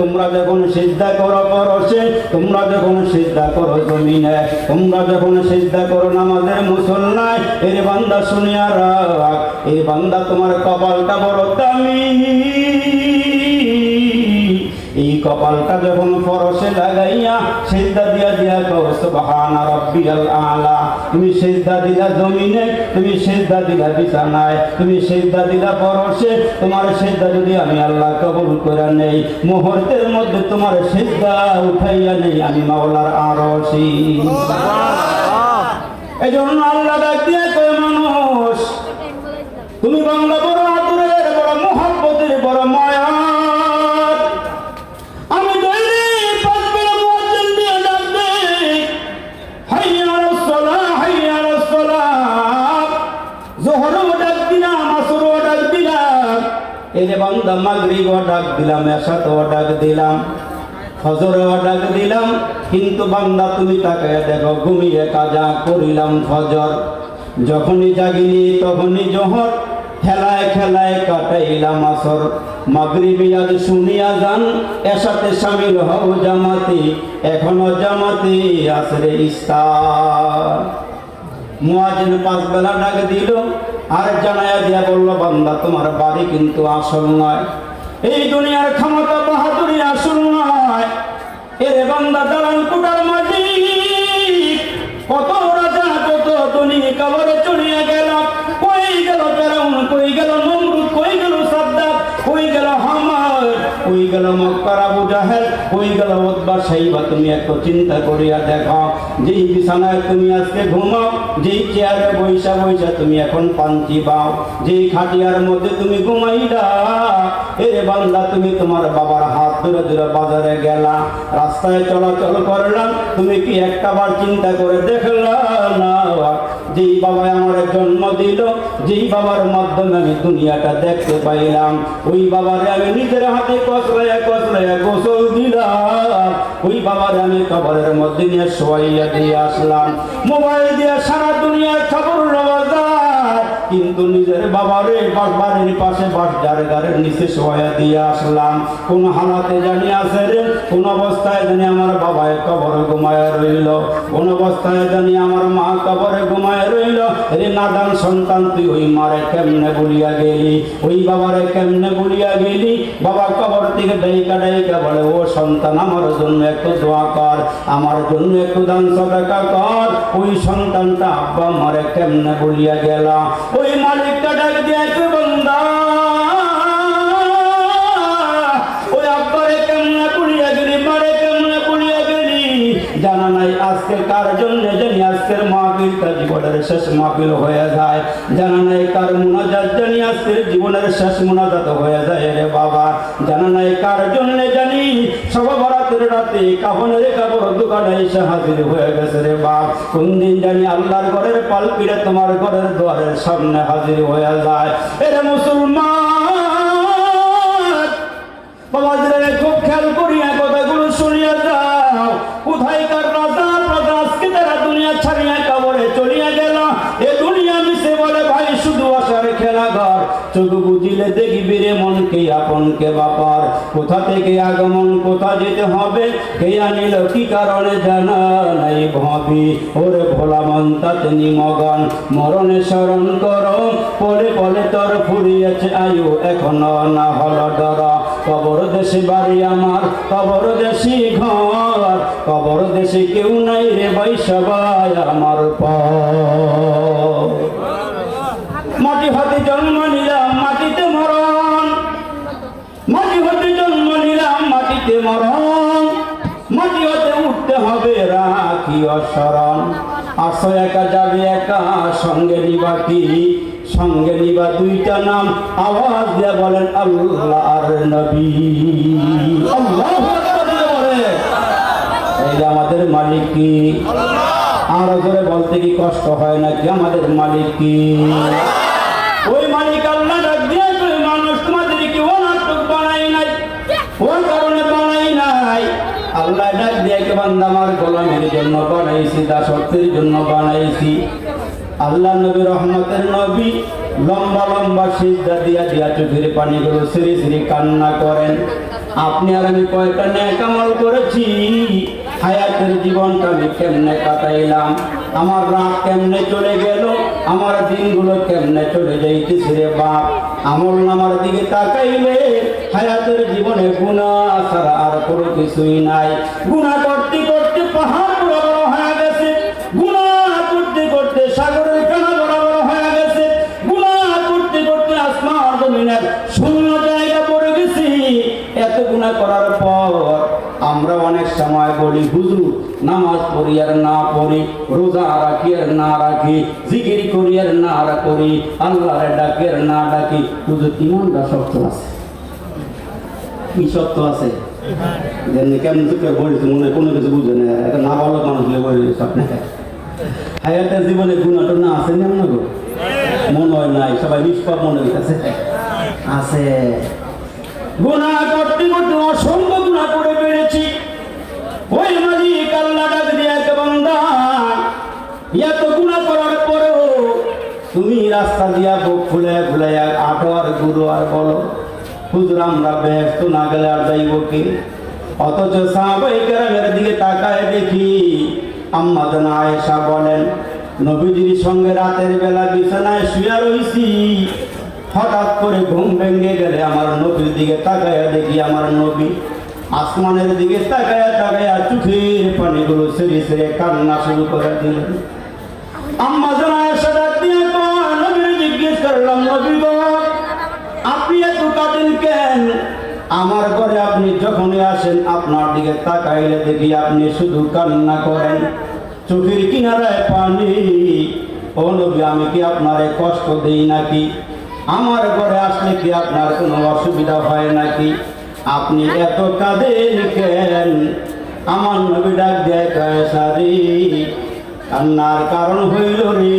তোমরা যখন সিদ্ধা করো পরশে তোমরা যখন সিদ্ধা করো জমিনে, তোমরা যখন সিদ্ধা করো নামাজের মুসল্লায়, এর বান্দা শুনিয়া রাখ এই বান্দা তোমার কপালটা বড় দামি। এই কপালটা যখন পরশে লাগাইয়া সিদ্ধা দিয়া দিয়া রাব্বিয়াল আলা। তুমি সিদ্ধা দিলা জমিনে তুমি সিদ্ধা দিলা বিছানায় তুমি সিদ্ধা দিলা পরশে তোমার সিদ্ধা যদি আমি আল্লাহ কবুল করে নেই মুহূর্তের মধ্যে তোমার সিদ্ধা উঠাইয়া নেই আমি মাওলার আরশি। এই জন্য আল্লাহ ডাক দিয়ে মানুষ তুমি বাংলা বান্দা মাগরিবও ডাক দিলাম, এশাতেও ডাক দিলাম, ফজরেও ডাক দিলাম, কিন্তু বান্দা তুমি তাকে দেখো, ঘুমিয়ে কাজা করিলাম ফজর। যখনই জাগিনি, তখনই জোহর, খেলায় খেলায় কাটাইলাম আসর। মাগরিবি শুনিয়া যান এসাতে সামিল হও জামাতি, এখনও জামাতি আসরে ইস্তার মুয়াজিন পাঁচ বেলা ডাক দিল আর জানাইয়া দিয়া বলল, বান্দা, তোমার বাড়ি কিন্তু আসল নয়। এই দুনিয়ার ক্ষমতা বাহাদুরি আসল নয়। এরে বান্দা দালান কুটার মাটি কত রাজা, কত দুনিয়া কবরে চড়িয়া গেল। কই গেল মক্কার আবু জাহেল কই গেল উতবা সাইবা। তুমি একটু চিন্তা করিয়া দেখো, যেই বিছানায় তুমি আজকে ঘুমাও, যেই চেয়ারে বৈশা বৈশা তুমি এখন পান্তি পাও, যেই খাটিয়ার মধ্যে তুমি ঘুমাইলা, এ বান্দা তুমি তোমার বাবার হাত ধরে ধরে বাজারে গেলা। রাস্তায় চলাচল করলাম, তুমি কি একটা বার চিন্তা করে দেখলা না? যেই বাবা আমার জন্ম দিল, যেই বাবার মাধ্যমে আমি দুনিয়াটা দেখতে পাইলাম, ওই বাবারে আমি নিজের হাতে কসলাইয়া কসলাইয়া গোসল দিলাম। ওই বাবারে আমি কবরের মধ্যে নিয়ে শোয়াইয়া দিয়ে আসলাম। মোবাইল দিয়ে সারা দুনিয়ার খবর নেওয়া কিন্তু নিজের বাবারে বাস বাড়ির পাশে বাস জারগারের নিচে শোয়া দিয়ে আসলাম। কোন হালাতে জানি আছে রে, কোন অবস্থায় জানি আমার বাবায় কবর ঘুমায় রইল। কোন অবস্থায় জানি আমার মা কবরে ঘুমায় রইল। রে নাদান সন্তান, তুই ওই মারে কেমনে বলিয়া গেলি? ওই বাবারে কেমনে বলিয়া গেলি? বাবা কবর থেকে ডাইকা ডাইকা বলে, ও সন্তান, আমার জন্য একটু দোয়া কর, আমার জন্য একটু দান সদাকা কর। ওই সন্তানটা আব্বা মারে কেমনে বলিয়া গেলা? ওই মালিকটা ডাক দিয়ে বন্দা ওই আব্বারে কেমনে বলিয়া গেলি, মারে কেমনে বলিয়া গেলি। জানা নাই আজকে কার জন্য জানি, আজকের মাহফিলটা জীবনের শেষ মাহফিল হয়ে যায়। জানা নাই কার মুনাজাত জানি, আজকের জীবনের শেষ মুনাজাত হয়ে যায় রে বাবা। জানা নাই কার জন্য জানি, সব বরাতের রাতে কাফনের কাপড় দোকানে এসে হাজির হয়ে গেছে রে বাপ। কোন দিন জানি আল্লাহর ঘরের পালপিড়ে তোমার ঘরের দুয়ারের সামনে হাজির হয়ে যায়। এরে মুসলমান! বাবা চোখ বুঝিলে দেখবি রে মনকে আপনকে বাপার। কোথা থেকে আগমন, কোথা যেতে হবে কে আনিল, কি কারণে জানা নাই ভাবি। ওরে ভোলা মন, তাতে নিমগন, মরণে স্মরণ কর। পলে পলে তোর ফুরিয়েছে আয়ু, এখনও না হলো ডর। কবর দেশে বাড়ি আমার, কবর দেশি ঘর। কবর দেশে কেউ নাই রে ভাই সবাই আমার পর মাটি হতে জন্ম নিলাম মাটিতে মরণ মাটি হতে জন্ম নিলাম মাটিতে মরণ। মাটিওতে উঠতে হবে রাখি অসরণ আসো একা যাবে একা, সঙ্গে নিবা কি? সঙ্গে নিবা দুইটা নাম, আওয়াজ দিয়ে বলেন আল্লাহ আর নবী আমাদের মালিক কি? আরও জোরে বলতে কি কষ্ট হয় নাকি? আমাদের মালিক কি ওই মালিক আল্লাহ ডাক দিয়ে কই, মানুষ তোমাদের কি অনার্থক বানাই নাই ওই কারণে বানাই নাই আল্লাহ ডাক দিয়ে কে বান্দা আমার গোলামের জন্য বানাইছি, দাসত্বের জন্য বানাইছি। আল্লাহ নবী রহমতের নবী লম্বা লম্বা সিজদা দিয়া দিয়া চোখের পানিগুলো সিঁড়ি সিঁড়ি কান্না করেন। আপনি আর আমি কয়টা ন্যাক আমল করেছি? হায়াতের জীবনটা আমি কেমনে কাটাইলাম? আমার রাত কেমনে চলে গেল? আমার দিনগুলো কেমনে চলে যাইতেছে রে বাপ? আমল নামার দিকে তাকাইলে হায়াতের জীবনে গুণা ছাড়া আর কোনো কিছুই নাই। গুণা করতে করতে পাহাড় বড় বড় হয়ে গেছে। গুণা করতে করতে সাগরের কানা বড় বড় হয়ে গেছে। গুণা করতে করতে আসমান জমিনের শূন্য জায়গা পড়ে গেছি। এত গুণা করার পর আমরা অনেক সময় বলি, হুজুর, নামাজ পড়ি আর না পড়ি, রোজা রাখি আর না রাখি, জিকির করি আর না করি, আল্লাহরে ডাকি আর না ডাকি। হুজুর, ইমানটা শক্ত আছে। কি সত্য আছে? কেমন চোখে বলেছে মনে কোনো কিছু বুঝে না। একটা না ভালো মানুষ হলে বলে স্বপ্নে হায়াতের জীবনে গুণাটা না আছে না আপনার মনে হয় নাই, সবাই নিষ্পাপ মনে হইতেছে। আছে। গুণা করতে করতে অসংখ্য গুণা করে পেরেছি ওই মালিক আল্লাহ ডাক দিয়ে এক বান্দা, এত গুণা করার পরেও তুমি রাস্তা দিয়া বুক খুলে খুলে আটো আর গুরু আর বলো। হুজুর আমরা ব্যস্ত না আর যাইব কি? অথচ সাহাবাই দিকে তাকায় দেখি আম্মা জানা আয়েশা বলেন, নবীজির সঙ্গে রাতের বেলা বিছানায় শুয়ে রইছি। হঠাৎ করে ঘুম ভেঙে গেলে আমার নবীর দিকে তাকায়া দেখি আমার নবী আসমানের দিকে তাকায়া তাকায়া চোখের পানিগুলো সেরে সেরে কান্না শুরু করে দিলেন। আম্মা জানা ডাক দিয়ে জিজ্ঞেস করলাম, নবী আপনি এত আমার ঘরে আপনি যখনই আসেন, আপনার দিকে তাকাইলে দেখি আপনি শুধু কান্না করেন। চোখের কিনারায় পানি। ও নবী, আমি কি আপনারে কষ্ট দেই নাকি? আমার ঘরে আসলে কি আপনার কোনো অসুবিধা হয় নাকি? আপনি এত কাঁদেন কেন? আমার নবী ডাক দেয় সারি, কান্নার কারণ হইল রে।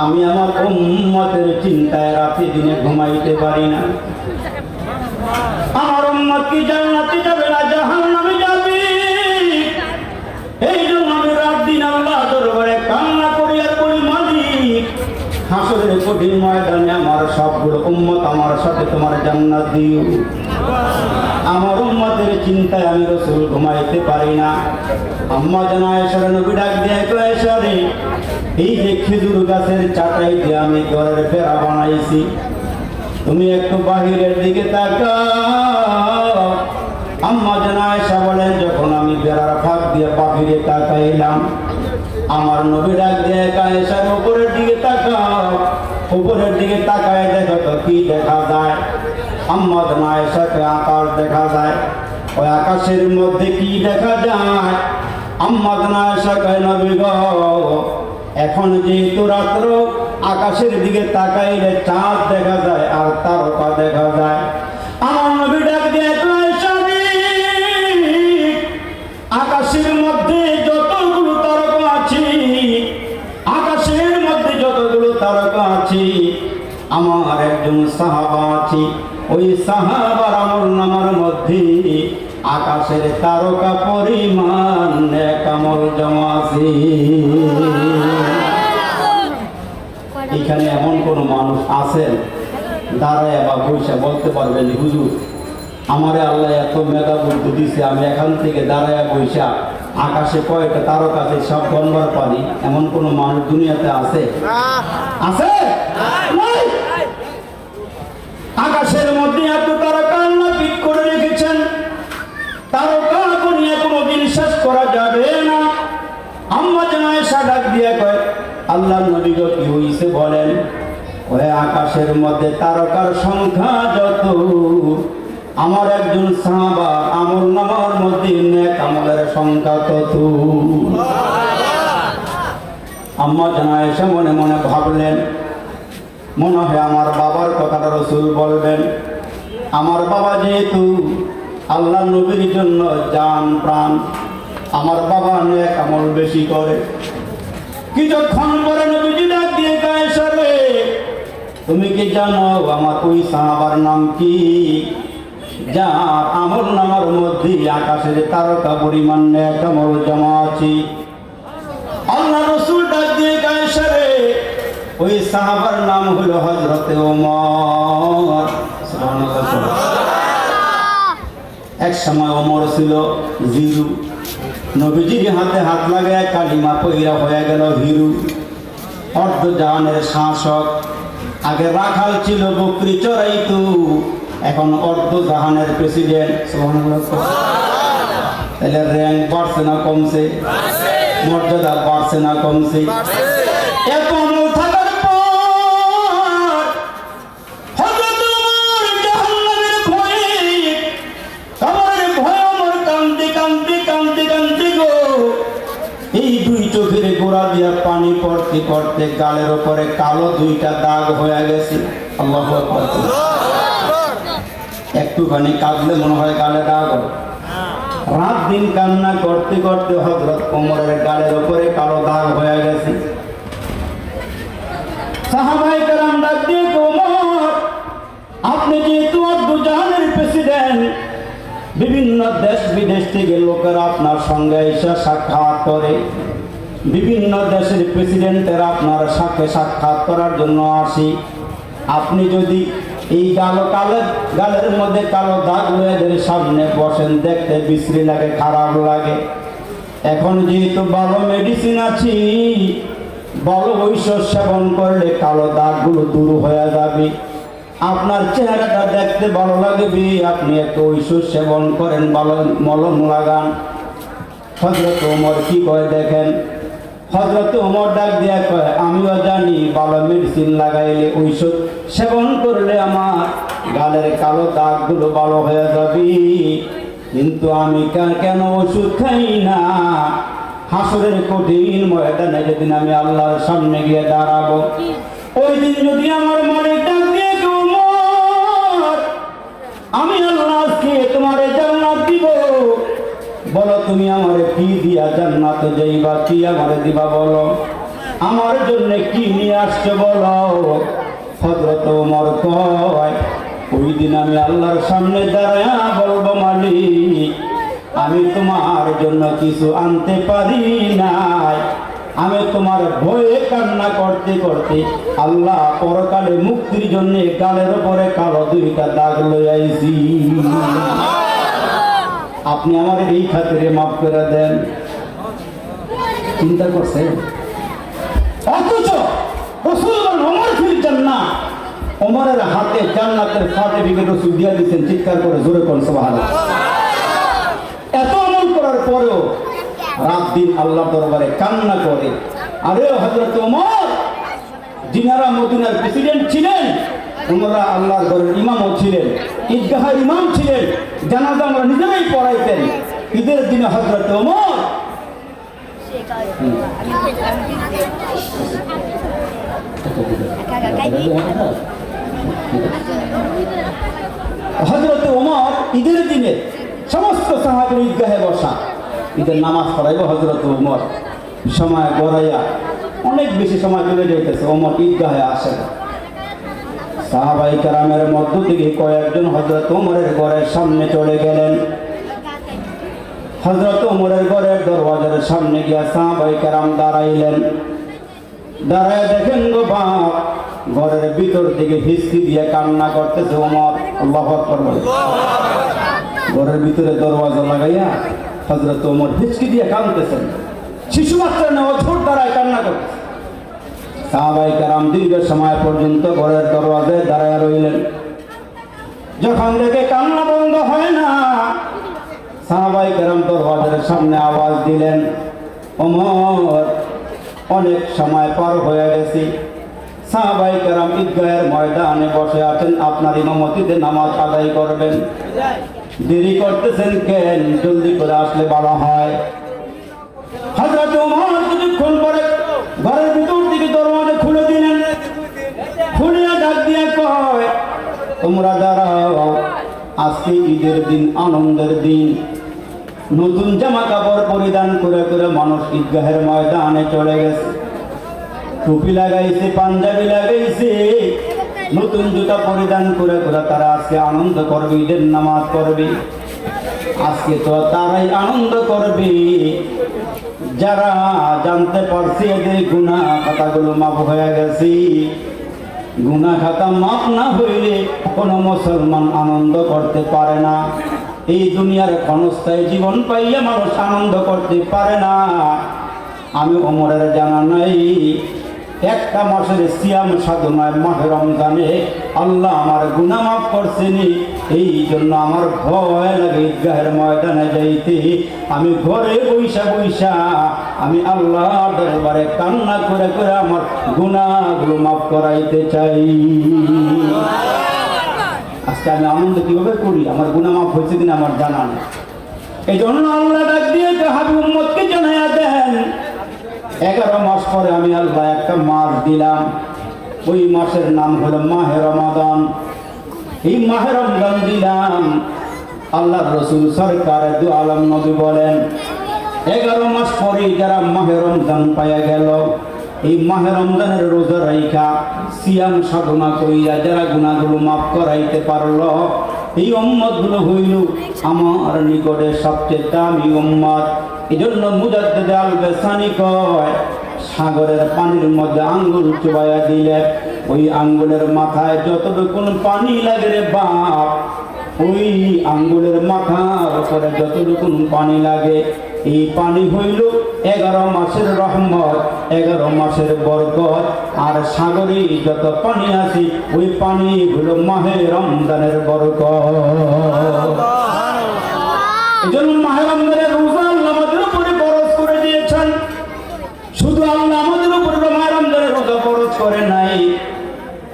আমি আমার উম্মতের চিন্তায় রাতে দিনে ঘুমাইতে পারি না। কি জান্নাতে যাবে না, জাহান্নামে যাবে। এই জন্য আমি রাত দিন আল্লাহ দরবারে কান্না করি আর করি মালিক হাসরের কঠিন ময়দানে আমার সবগুলো উম্মত আমার সাথে তোমার জান্নাত দিও। আমার উম্মতের চিন্তায় আমি রসুল ঘুমাইতে পারি না। আম্মা জানায় সরে নবী ডাক দিয়ে, কয় সরে এই যে খেজুর গাছের চাটাই দিয়ে আমি ঘরের ফেরা বানাইছি তুমি একটু বাহিরের দিকে তাকাও। আম্মা জানায় বলেন, যখন আমি বেড়ার ফাঁক দিয়ে বাহিরে তাকাইলাম, আমার নবী ডাক দিয়ে কায়েসার উপরের দিকে তাকাও। উপরের দিকে তাকায় দেখো তো কি দেখা যায়। আম্মা জানায় সাথে আকাশ দেখা যায়। ওই আকাশের মধ্যে কি দেখা যায়? আম্মা জানায় সাথে নবী গো, এখন যেহেতু রাত্র, আকাশের দিকে তাকাইলে চাঁদ দেখা যায়। ওই সাহাবার আমর নামার মধ্যে আকাশের তারকা পরিমাণ এক আমল জমা আছে। এখানে এমন কোন মানুষ আছেন? দাঁড়ায় বা বৈশা বলতে পারবেন হুজুর আমারে আল্লাহ এত মেধা বুদ্ধি দিছে আমি এখান থেকে দাঁড়ায় বৈশা আকাশে কয়েকটা তারকা আছে সব গণবার পারি এমন কোন মানুষ দুনিয়াতে আছে? আছে। আকাশের মধ্যে এত তারকা আল্লাহ পিক করে রেখেছেন। তারকা দুনিয়া কোনোদিন শেষ করা যাবে না। আম্মা জানায় সাডাক দিয়ে কয় আল্লাহ নবী কি হইছে বলেন? ওই আকাশের মধ্যে তারকার সংখ্যা যত আমার একজন সাহাবা আমল নামার মধ্যে নেক আমলের সংখ্যা তত। আম্মা জানায় এসে মনে মনে ভাবলেন মনে হয় আমার বাবার কথাটা রসুল বলবেন। আমার বাবা যেহেতু আল্লাহ নবীর জন্য জান, প্রাণ, আমার বাবা নেক আমল বেশি করে। কিছুক্ষণ পরে নবীজি ডাক দিয়ে গায়ে সরে, তুমি কি জানো আমার ওই সাহাবার নাম কি? যার আমল নামার মধ্যে আকাশের তারকা পরিমাণ নেক আমল জমা আছে। আল্লাহ রসুল ডাক দিয়ে গায়ে সরে ওই সাহাবার নাম হলো হজরতে ওমর। এক সময় ওমর ছিল জিরু। নবীজির হাতে হাত লাগায় কালিমা পইরা হয়ে গেল হিরু। অর্ধ জাহানের শাসক। আগে রাখাল ছিল বকরি চড়াইতু এখন অর্ধ জাহানের প্রেসিডেন্ট। তাহলে র্যাঙ্ক বাড়ছে না কমছে? মর্যাদা বাড়ছে না কমছে? পড়তে গালের ওপরে কালো দুইটা দাগ হয়ে গেছে। আল্লাহু একটুখানি কাঁদলে মনে হয় গালে দাগ রাত দিন কান্না করতে করতে হজরত কোমরের গালের ওপরে কালো দাগ হয়ে গেছে। আপনি যেহেতু প্রেসিডেন্ট, বিভিন্ন দেশ বিদেশ থেকে লোকেরা আপনার সঙ্গে এসে সাক্ষাৎ করে। বিভিন্ন দেশের প্রেসিডেন্টের আপনার সাথে সাক্ষাৎ করার জন্য আসি। আপনি যদি এই কালো কালো গালের মধ্যে কালো দাগ রয়েদের সামনে বসেন, দেখতে বিশ্রী লাগে, খারাপ লাগে। এখন যেহেতু ভালো মেডিসিন আছি, ভালো ঔষধ সেবন করলে কালো দাগগুলো দূর হয়ে যাবে। আপনার চেহারাটা দেখতে ভালো লাগবে, আপনি একটু ঔষধ সেবন করেন, ভালো মলম লাগান। হজরত ওমর কি কয় দেখেন? হজরত ওমর ডাক দিয়া কয়, আমিও জানি ভালো মেডিসিন লাগাইলে ঔষধ সেবন করলে আমার গালের কালো দাগগুলো ভালো হয়ে যাবে। কিন্তু আমি কেন ওষুধ খাই না? হাসরের কঠিন ময়দানে যেদিন আমি আল্লাহর সামনে গিয়ে দাঁড়াবো, ওই দিন যদি আমার মনে ডাক দিয়ে আমি আল্লাহ বলো তুমি আমারে কি দিয়া জান্নাত যাইবা কি আমারে দিবা বলো? আমার জন্য কি নিয়ে আসছে বলো? হজরত ওমর কয়, ওই দিন আমি আল্লাহর সামনে দাঁড়ায়া বলব, মালিক, আমি তোমার জন্য কিছু আনতে পারি নাই। আমি তোমার ভয়ে কান্না করতে করতে আল্লাহ পরকালে মুক্তির জন্য গালের উপরে কালো দুইটা দাগ লই আইছি আপনি আমার এই খাতিরে মাফ করে দেন। চিন্তা করছে? অথচ না হাতে দিচ্ছেন চিৎকার করে জোরে এত রাত দিন আল্লাহ দরবারে কান্না করে। আরে মদিনার প্রেসিডেন্ট ছিলেন ওনারা আল্লাহর ঘরের ইমামও ছিলেন ঈদগাহের ইমাম ছিলেন জানাজা আমরা নিজেরাই পড়াইতেন। ঈদের দিনে হজরত ওমর। হজরত ওমর ঈদের দিনে সমস্ত সাহাবের ঈদগাহে বসা। ঈদের নামাজ পড়াইব হজরত ওমর। সময় গড়াইয়া অনেক বেশি সময় চলে যাইতেছে, ওমর ঈদগাহে আসে না সাহাবাই কারামের মধ্য থেকে কয়েকজন হজরত ওমরের ঘরের সামনে চলে গেলেন। হজরত ওমরের ঘরের দরওয়াজার সামনে গিয়া সাহাবাই কারাম দাঁড়াইলেন। দাঁড়ায় দেখেন গো বাপ, ঘরের ভিতর থেকে হিসকি দিয়ে কান্না করতেছে আল্লাহ ঘরের ভিতরে দরওয়াজা লাগাইয়া হজরত ওমর হিচকি দিয়ে কাঁদতেছেন। শিশু বাচ্চা নেওয়া ছোট দাঁড়ায় কান্না করতেছে। সাহাবাই কারাম দীর্ঘ সময় পর্যন্ত ঘরের দরওয়াজায় দাঁড়ায় রইলেন। যখন দেখে কান্না বন্ধ হয় না, সাহাবাই কারাম দরওয়াজার সামনে আওয়াজ দিলেন, ওমর, অনেক সময় পার হয়ে গেছি। সাহাবাই কারাম ঈদগাহের ময়দানে বসে আছেন, আপনার ইমামতিতে নামাজ আদায় করবেন। দেরি করতেছেন কেন? জলদি করে আসলে ভালো হয়। হজরত ওমর কিছুক্ষণ পরে ঘরের ভিতর থেকে দরওয়াজা খুলে দিলেন খুলিয়া ডাক দিয়ে কয় তোমরা দাঁড়াও আজকে ঈদের দিন, আনন্দের দিন, নতুন জামা কাপড় পরিধান করে করে মানুষ ঈদগাহের ময়দানে চলে গেছে। টুপি লাগাইছে, পাঞ্জাবি লাগাইছে, নতুন জুতা পরিধান করে করে তারা আজকে আনন্দ করবে, ঈদের নামাজ পড়বে। আজকে তো তারাই আনন্দ করবে। যারা জানতে পারছে এদের গুণা কথাগুলো মাফ হয়ে গেছে। গুণা খাতা মাপ না হইলে কোনো মুসলমান আনন্দ করতে পারে না। এই দুনিয়ার ক্ষণস্থায়ী জীবন পাইলে মানুষ আনন্দ করতে পারে না। আমি অমরের জানা নাই। একটা মাসের সিয়াম সাধনায় মাহে রমজানে আল্লাহ আমার গুনাহ মাফ করছেনি। এই জন্য আমার ভয় লাগে ঈদগাহের ময়দানে যাইতে। আমি ঘরে বৈশা বৈশা আমি আল্লাহ দরবারে কান্না করে করে আমার গুনাহগুলো মাফ করাইতে চাই। আজকে আমি আনন্দ কীভাবে করি? আমার গুনাহ মাফ হয়েছে কিনা আমার জানা নেই। এই জন্য আল্লাহ ডাক দিয়ে হাবি উম্মতকে জানাইয়া দেন। এগারো মাস পরে আমি আল্লাহ একটা মাস দিলাম। ওই মাসের নাম হলো মাহে রমাদান। এই মাহে রমজান দিলাম। আল্লাহ রসুল সরকার দু আলম নবী বলেন, এগারো মাস পরে যারা মাহে রমজান পাইয়া গেল, এই মাহে রমজানের রোজা রাইখা, সিয়াম সাধনা কইরা যারা গুণাগুলো মাফ করাইতে পারল, এই উম্মতগুলো হইল আমার নিকটে সবচেয়ে দামি উম্মত। এই জন্য মুজাদ্দেদ আল বেসানি কয় সাগরের পানির মধ্যে আঙ্গুল চুবাইয়া দিলে ওই আঙ্গুলের মাথায় যতটুকু পানি লাগে রে বাপ ওই আঙ্গুলের মাথার উপরে যতটুকু পানি লাগে এই পানি হইল এগারো মাসের রহমত এগারো মাসের বরকত। আর সাগরে যত পানি আছে ওই পানি হলো মাহে রমজানের বরকত। এই জন্য মাহে রমজানের রোজা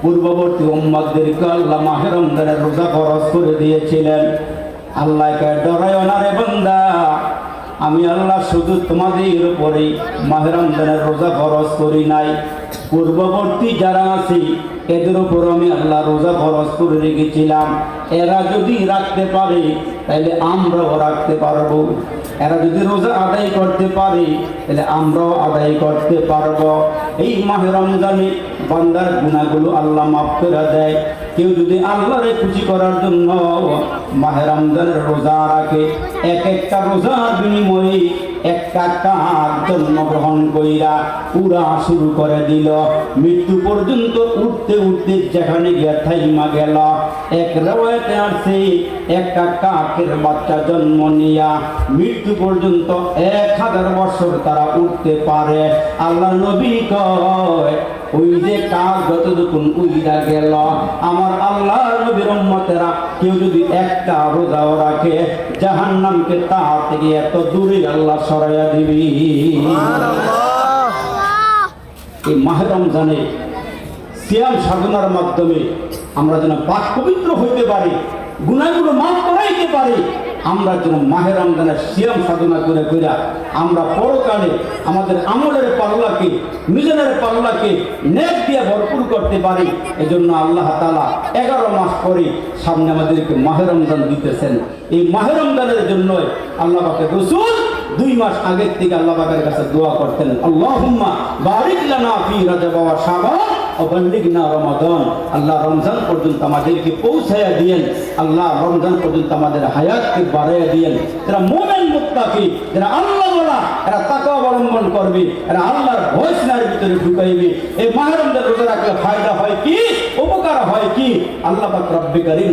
পূর্ববর্তী উম্মাদেরকে আল্লাহ মাহে রমজানের রোজা খরচ করে দিয়েছিলেন। আল্লাহকে ডরায় না রে বান্দা। আমি আল্লাহ শুধু তোমাদের উপরেই মাহে রমজানের রোজা খরচ করি নাই। পূর্ববর্তী যারা আছে এদের উপর আমি আল্লাহ রোজা খরচ করে রেখেছিলাম। এরা যদি রাখতে পারে, তাহলে আমরাও রাখতে পারব। এরা যদি রোজা আদায় করতে পারে, তাহলে আমরাও আদায় করতে পারব। এই মাহে রমজানে বান্দার গুণাগুলো আল্লাহ মাফ করে দেয়। কেউ যদি আল্লাহরে খুশি করার জন্য মাহে রমজানের রোজা রাখে, এক একটা রোজার বিনিময়ে একটা কাক জন্মগ্রহণ কইরা পুরা শুরু করে দিল। মৃত্যু পর্যন্ত উঠতে উঠতে যেখানে গিয়া থাইমা গেল। এক রেওয়ায়তে আসে, একটা কাকের বাচ্চা জন্ম নিয়া। মৃত্যু পর্যন্ত এক হাজার বছর তারা উঠতে পারে। আল্লাহ নবী কয় ওই যে কাক যতটুকুন উইরা গেল। আমার আল্লাহ নবীর উম্মতেরা কেউ যদি একটা রোজাও রাখে জাহান্নামকে তা থেকে এত দূরে আল্লাহ সরাইয়া দিবি। এই মাহে রমজানে সিয়াম সাধনার মাধ্যমে আমরা যেন পাক পবিত্র হইতে পারি গুণাগুলো মাফ করাইতে পারি আমরা যেন মাহের রমজানের সিয়াম সাধনা করে করে আমরা পরকালে আমাদের আমলের পাল্লাকে মিজনের পাল্লাকে নেক দিয়ে ভরপুর করতে পারি। এজন্য আল্লাহ তালা এগারো মাস পরে সামনে আমাদেরকে মাহে রমজান দিতেছেন। এই মাহে রমজানের জন্য আল্লাহ পাকে রসুল দুই মাস আগের থেকে আল্লাহ পাকের কাছে দোয়া করতেন, আল্লাহুম্মা বারিক লানা ফি রাজব ওয়া শাবান আল্লাহ ভয় উপকার হয় কি? আল্লাহ রব্বে করিম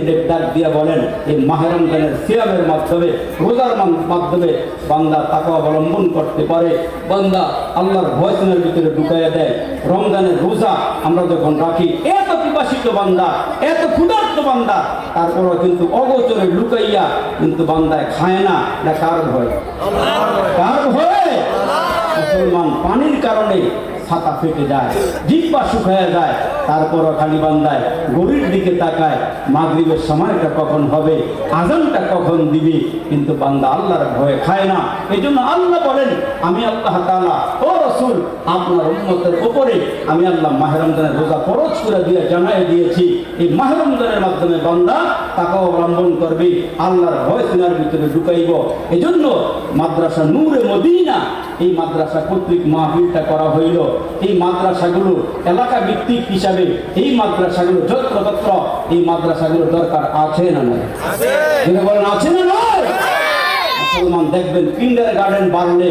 বলেন, এই মাহে রমজানের সিয়ামের মাধ্যমে, রোজার মাধ্যমে বান্দা তাকে অবলম্বন করতে পারে। বান্দা আল্লাহর ভয়সনের ভিতরে ঢুকাইয়া দেয়। রমজানের রোজা আমরা যখন রাখি এত পিপাসিত বান্দা এত ক্ষুধার্ত বান্দা তারপরও কিন্তু অগোচরে লুকাইয়া কিন্তু বান্দায় খায় না। এটা কার ভয়? কার ভয়? মুসলমান পানির কারণে ছাতা ফেটে যায়, জিব্বা শুকায় যায়, তারপরও খালি বান্দায় গরির দিকে তাকায়, মাগরিবের সময়টা কখন হবে আজানটা কখন দিবে? কিন্তু বান্দা আল্লাহর ভয়ে খায় না। এই জন্য আল্লাহ বলেন, আমি আল্লাহ তাআলা, ও রসুল, আপনার উম্মতের উপরে আমি আল্লাহ মাহেরমজানের রোজা ফরজ করে দিয়ে জানাই দিয়েছি। এই মাহেরমজানের মাধ্যমে বান্দা তাকে অবলম্বন করবে, আল্লাহর ভয় সিনার ভিতরে ঢুকাইব। এই জন্য মাদ্রাসা নূরে মদিনা, এই মাদ্রাসা কর্তৃক মাহফিলটা করা হইল। এই মাদ্রাসাগুলো এলাকা ভিত্তিক হিসাবে এই মাদ্রাসাগুলো যত্রতত্র এই মাদ্রাসাগুলো দরকার আছে না নয় বলেন আছে না নয় দেখবেন কিন্ডার গার্ডেন বাড়লে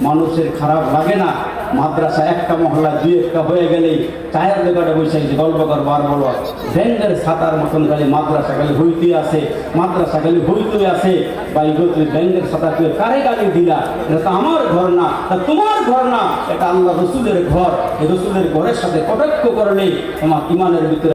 মানুষের খারাপ লাগে না। মাদ্রাসা একটা মহল্লা, দুই একটা হয়ে গেলেই চায়ের দোকানে বসে গেছে গল্প কর বার বলো ব্যাংকের ছাতার মতন খালি মাদ্রাসা খালি হইতে আসে মাদ্রাসা খালি হইতে আছে। বা এই তুই ব্যাংকের ছাতা তুই কারে গালি দিলা? এটা তো আমার ঘর না তোমার ঘর না। এটা আল্লাহ রসুলের ঘর, এই রসুলের ঘরের সাথে কটাক্ষ করলে তোমার ইমানের ভিতরে